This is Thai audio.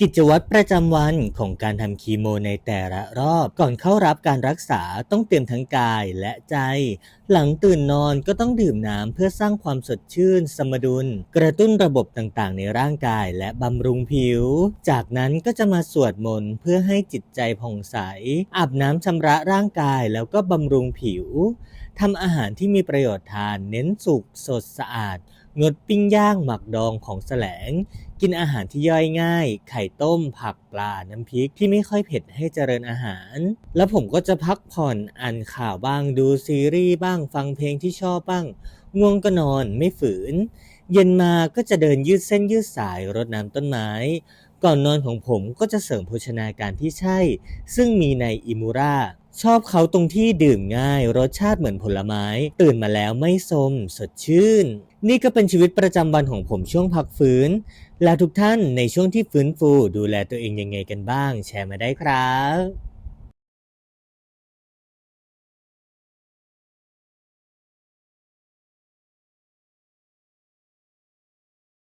กิจวัตรประจำวันของการทำคีโมในแต่ละรอบก่อนเข้ารับการรักษาต้องเตรียมทั้งกายและใจ หลังตื่นนอนก็ต้องดื่มน้ำเพื่อสร้างความสดชื่น สมดุล กระตุ้นระบบต่างๆ ในร่างกายและบำรุงผิว จากนั้นก็จะมาสวดมนต์เพื่อให้จิตใจผ่องใส อาบน้ำชำระร่างกายแล้วก็บำรุงผิวทำอาหารที่มีประโยชน์ทานเน้นสุกสดสะอาด งดปิ้งย่างหมักดองของแสลง กินอาหารที่ย่อยง่าย ไข่ต้ม ผักปลา น้ำพริกที่ไม่ค่อยเผ็ดให้เจริญอาหาร แล้วผมก็จะพักผ่อนอ่านข่าวบ้างดูซีรีส์บ้างฟังเพลงที่ชอบบ้าง ง่วงก็นอนไม่ฝืน เย็นมาก็จะเดินยืดเส้นยืดสายรดน้ำต้นไม้ ก่อนนอนของผมก็จะเสริมโภชนาการที่ใช่ ซึ่งมีในอิมูราชอบเขาตรงที่ดื่มง่าย รสชาติเหมือนผลไม้ ตื่นมาแล้วไม่สม สดชื่น นี่ก็เป็นชีวิตประจำวันของผมช่วงพักฟื้น และทุกท่านในช่วงที่ฟื้นฟูดูแลตัวเองยังไงกันบ้าง แชร์มาได้ครับ